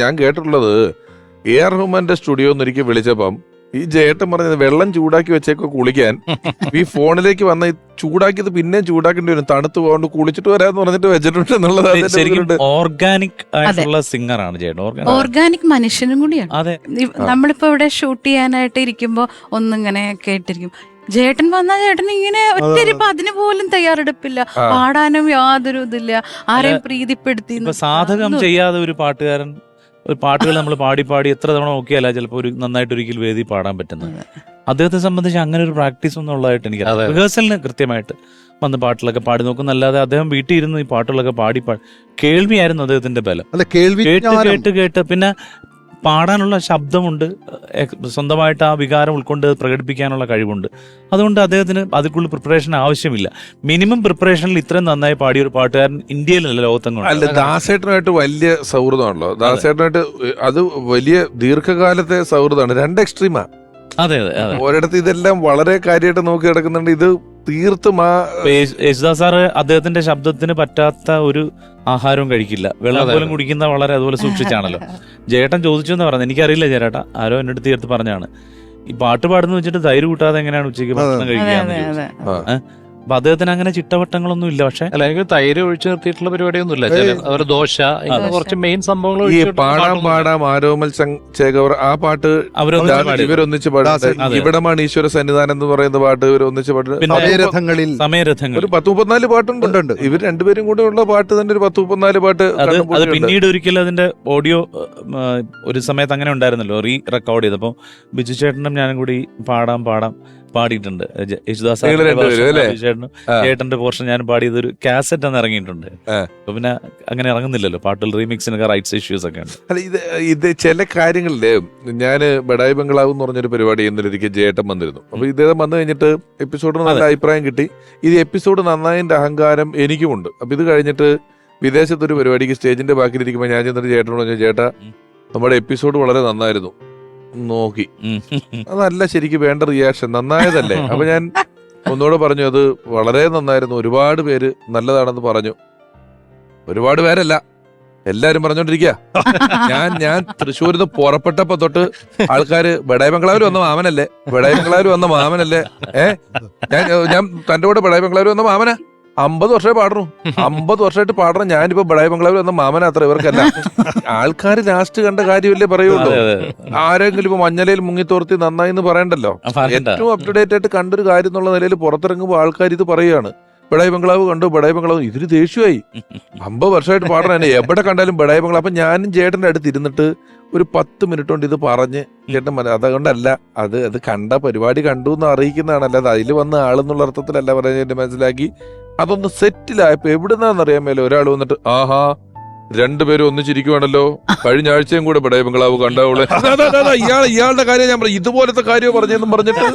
ഞാൻ കേട്ടിട്ടുള്ളത് A R റഹ്മാന്റെ സ്റ്റുഡിയോ ഒരിക്കൽ വിളിച്ചപ്പം ഈ ജേട്ടൻ പറഞ്ഞത് വെള്ളം ചൂടാക്കി വെച്ചേക്കോ കുളിക്കാൻ. ഈ ഫോണിലേക്ക് വന്ന ഈ ചൂടാക്കിയത് പിന്നെയും ചൂടാക്കേണ്ടി വരും. തണുത്ത് പോകാണ്ട് കുളിച്ചിട്ട് വരാന്ന് പറഞ്ഞിട്ട് വെച്ചിട്ടുണ്ട് എന്നുള്ളത് ശരിക്കും ഓർഗാനിക് ആയിട്ടുള്ള സിംഗർ ആണ് ചേട്ടൻ ഓർഗാനിക് മനുഷ്യനും കൂടിയാണ്. അതെ. നമ്മളിപ്പോ ഇവിടെ ഷൂട്ട് ചെയ്യാനായിട്ട് ഇരിക്കുമ്പോ ഒന്നിങ്ങനെ കേട്ടിരിക്കും. ജേട്ടൻ വന്ന ചേട്ടൻ ഇങ്ങനെ ഒത്തിരിപ്പോ അതിന് പോലും തയ്യാറെടുപ്പില്ല. പാടാനും യാതൊരു ഇതില്ല ആരെയും പ്രീതിപ്പെടുത്തി ഇപ്പൊ സാധകം ചെയ്യാതെ ഒരു പാട്ടുകാരൻ ഒരു പാട്ടുകൾ നമ്മൾ പാടി പാടി എത്ര തവണ നോക്കിയാലാ ചിലപ്പോൾ ഒരു നന്നായിട്ട് ഒരിക്കൽ വേദി പാടാൻ പറ്റുന്നത്. അദ്ദേഹത്തെ സംബന്ധിച്ച് അങ്ങനെ ഒരു പ്രാക്ടീസ് ഒന്നും ഉള്ളതായിട്ട് എനിക്ക്. റിഹേഴ്സലിന് കൃത്യമായിട്ട് വന്ന് പാട്ടിലൊക്കെ പാടി നോക്കുന്നല്ലാതെ അദ്ദേഹം വീട്ടിൽ ഇരുന്ന് ഈ പാട്ടുകളൊക്കെ പാടി പാടി കേൾവിയായിരുന്നു അദ്ദേഹത്തിന്റെ ബലം. അല്ല കേൾവി കേട്ട് കേട്ട് കേട്ട് പിന്നെ പാടാനുള്ള ശബ്ദമുണ്ട്. സ്വന്തമായിട്ട് ആ വികാരം ഉൾക്കൊണ്ട് പ്രകടിപ്പിക്കാനുള്ള കഴിവുണ്ട്. അതുകൊണ്ട് അദ്ദേഹത്തിന് അതിക്കുള്ള പ്രിപ്പറേഷൻ ആവശ്യമില്ല. മിനിമം പ്രിപ്പറേഷനിൽ ഇത്രയും നന്നായി പാടിയ ഒരു പാട്ടുകാരൻ ഇന്ത്യയിലല്ല ലോകത്തെങ്ങും. അല്ല ദാസേട്ടനായിട്ട് വലിയ സൗഹൃദമാണല്ലോ. ദാസേട്ടനായിട്ട് അത് വലിയ ദീർഘകാലത്തെ സൗഹൃദമാണ്. രണ്ട് എക്സ്ട്രീമാ അതെ അതെ ഒരിടത്ത് ഇതെല്ലാം വളരെ കാര്യമായിട്ട് നോക്കി കിടക്കുന്നുണ്ട് ഇത് തീർത്തും ആ യേശുദാസ് സാറ് അദ്ദേഹത്തിന്റെ ശബ്ദത്തിന് പറ്റാത്ത ഒരു ആഹാരവും കഴിക്കില്ല. വെള്ളം പോലും കുടിക്കുന്ന വളരെ അതുപോലെ സൂക്ഷിച്ചാണല്ലോ. ജേട്ടൻ ചോദിച്ചു എന്ന് പറഞ്ഞത്. എനിക്കറിയില്ല ചേട്ടാ. ആരോ എന്റെ അടുത്ത് ചേർത്ത് പറഞ്ഞാണ്. ഈ പാട്ട് പാടുന്ന വെച്ചിട്ട് തൈര് കൂട്ടാതെ എങ്ങനെയാണ് ഉച്ചയ്ക്ക് ഭക്ഷണം കഴിക്കുക. അപ്പൊ അദ്ദേഹത്തിന് അങ്ങനെ ചിട്ടവട്ടങ്ങളൊന്നും ഇല്ല. പക്ഷെ അല്ലെങ്കിൽ എനിക്ക് തൈര് ഒഴിച്ചു നിർത്തിയിട്ടുള്ള പരിപാടിയൊന്നും ഇല്ല അവർ ദോശ ഇങ്ങനെ കുറച്ച് മെയിൻ സംഭവങ്ങൾ ഈ പാടാം പാടാം. ആരോമൽ ചേകവർ ആ പാട്ട് പാടി. ഇവരൊന്നിച്ച് പാടുന്നത് ഇവിടമാണ് ഈശ്വര സന്നിധാനം എന്ന് പറയുന്ന പാട്ട് ഇവർ ഒന്നിച്ച് സമയരഥങ്ങളിൽ സമയരഥങ്ങൾ. ഒരു പത്ത് മുപ്പത്തിനാല് പാട്ടുണ്ട്. ഉണ്ട്, ഉണ്ട്. ഇവർ രണ്ടുപേരും കൂടെ ഉള്ള പാട്ട് തന്നെ ഒരു പത്ത് മുപ്പത്തിനാല് പാട്ട് അത് അത് പിന്നീട് ഒരിക്കലും അതിന്റെ ഓഡിയോ ഒരു സമയത്ത് അങ്ങനെ ഉണ്ടായിരുന്നല്ലോ റീ റെക്കോർഡ് ചെയ്തപ്പോൾ ബിജു ചേട്ടനും ഞാനും കൂടി പാടാം പാടാം. പാടിയിട്ടുണ്ട്. യേശുദാസ് ചേട്ടനും ചേട്ടന്റെ പോർഷൻ ഞാൻ പാടിയത് ഒരു കാസറ്റ് അന്ന് ഇറങ്ങിയിട്ടുണ്ട്. അപ്പൊ പിന്നെ അങ്ങനെ ഇറങ്ങുന്നില്ലല്ലോ. പാട്ടുകൾ റീമിക്സിനൊക്കെ റൈറ്റ്സ് ഇഷ്യൂസ് ഒക്കെ ഉണ്ട്. അല്ല ഇത് ഇത് ചില കാര്യങ്ങളിൽ ഞാൻ ബഡായി ബംഗ്ലാവ് എന്ന് പറഞ്ഞൊരു പരിപാടി എന്നിരിക്കും ജേട്ടൻ വന്നിരുന്നു. അപ്പൊ ഇദ്ദേഹം വന്നു കഴിഞ്ഞിട്ട് എപ്പിസോഡിന് നല്ല അഭിപ്രായം കിട്ടി. ഇത് എപ്പിസോഡ് നന്നായതിന്റെ അഹങ്കാരം എനിക്കുമുണ്ട്. അപ്പൊ ഇത് കഴിഞ്ഞിട്ട് വിദേശത്തൊരു പരിപാടിക്ക് സ്റ്റേജിന്റെ ബാക്കിലിരിക്കുമ്പോൾ ഞാൻ ചെന്നിട്ട് ചേട്ടനോട് പറഞ്ഞു ചേട്ടാ നമ്മുടെ എപ്പിസോഡ് വളരെ നന്നായിരുന്നു. നോക്കി. അതല്ല ശരിക്കും വേണ്ട റിയാക്ഷൻ നന്നായതല്ലേ? അപ്പൊ ഞാൻ ഒന്നുകൂടെ പറഞ്ഞു അത് വളരെ നന്നായിരുന്നു. ഒരുപാട് പേര് നല്ലതാണെന്ന് പറഞ്ഞു. ഒരുപാട് പേരല്ല. എല്ലാരും പറഞ്ഞോണ്ടിരിക്കുക ഞാൻ ഞാൻ തൃശ്ശൂരിൽ നിന്ന് പുറപ്പെട്ടപ്പോ തൊട്ട് ആൾക്കാര് ബഡായി ബംഗ്ലാവിൽ വന്ന മാമനല്ലേ? ബഡായി ബംഗ്ലാവിൽ വന്ന മാമനല്ലേ? ഏ? ഞാൻ ഞാൻ തന്റെ കൂടെ ബഡായി ബംഗ്ലാവിൽ വന്ന മാമന? അമ്പത് വർഷമായി പാടുന്നു അമ്പത് വർഷമായിട്ട് പാടണം. ഞാനിപ്പോ ബഡായി ബംഗ്ലാവിൽ വന്ന മാമന അത്ര ഇവർക്കല്ല. ആൾക്കാർ ലാസ്റ്റ് കണ്ട കാര്യമല്ലേ പറയുള്ളൂ. ആരെങ്കിലും ഇപ്പൊ മഞ്ഞലയിൽ മുങ്ങിത്തോർത്തി നന്നായി എന്ന് പറയണ്ടല്ലോ? ഏറ്റവും അപ് ടു ഡേറ്റ് ആയിട്ട് കണ്ടൊരു കാര്യം എന്നുള്ള നിലയിൽ പുറത്തിറങ്ങുമ്പോൾ ആൾക്കാർ ഇത് പറയുകയാണ്. ബഡായി ബംഗ്ലാവ് കണ്ടു ബഡായി ബംഗ്ലാവ് ഇതിന് ദേഷ്യമായി. അമ്പത് വർഷമായിട്ട് എന്നെ എവിടെ കണ്ടാലും ബഡായി ബംഗ്ലാവ്. അപ്പൊ ഞാനും ചേട്ടന്റെ അടുത്ത് ഇരുന്നിട്ട് ഒരു പത്ത് മിനിറ്റ് കൊണ്ട് ഇത് പറഞ്ഞ് ചേട്ടൻ മന- അതുകൊണ്ടല്ല അത് അത് കണ്ട പരിപാടി കണ്ടു എന്ന് അറിയിക്കുന്നതാണ് അല്ലാതെ അതിൽ വന്ന ആളെന്നുള്ള അർത്ഥത്തിലല്ല പറഞ്ഞ മനസ്സിലാക്കി. അതൊന്ന് സെറ്റിലായപ്പോ എവിടുന്നാന്നറിയാൻ മേലെ ഒരാൾ വന്നിട്ട് ആഹാ രണ്ടുപേരും ഒന്നിച്ചിരിക്കുവാണല്ലോ. കഴിഞ്ഞ ആഴ്ചയും കൂടെ പടയ ബംഗ്ലാവ് കണ്ടാവുള്ളൂ ഇയാൾ ഇയാളുടെ കാര്യം ഞാൻ പറഞ്ഞു ഇതുപോലത്തെ കാര്യം പറഞ്ഞെന്നും പറഞ്ഞിട്ട്.